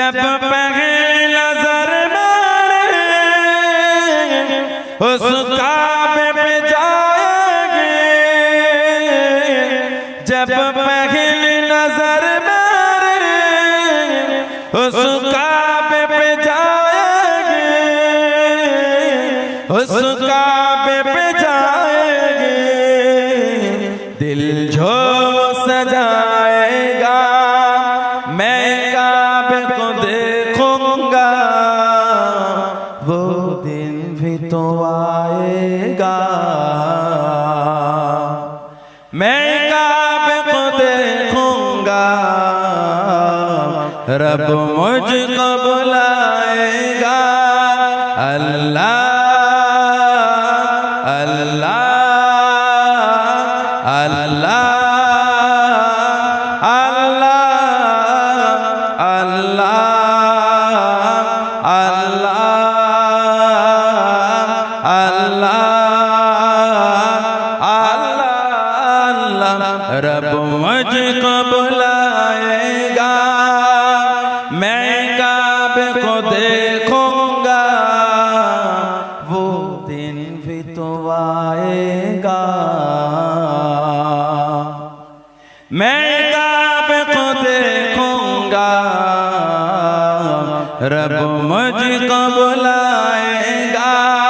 जब पहली नज़र मारे, उस काबे पे जाएँगे। जब पहली नज़र मारे, उस काबे पे जाएँगे। उस काबे पे जाएँगे। दिल जो तो आएगा। मैं काबे को देखूँगा। रब मुझको बुलाएगा रब मुझको बुलाएगा।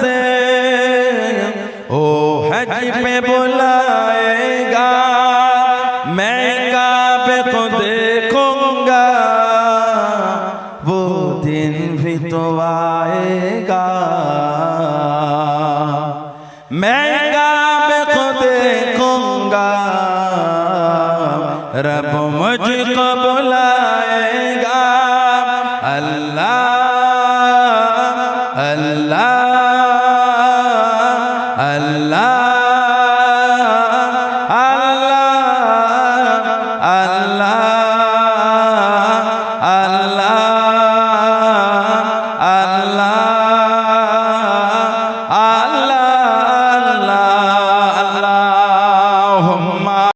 से। ओ हज पे बुलाएगा, मैं काबे को देखूँगा। वो दिन भी तो आएगा। मैं काबे को देखूँगा। रब मुझको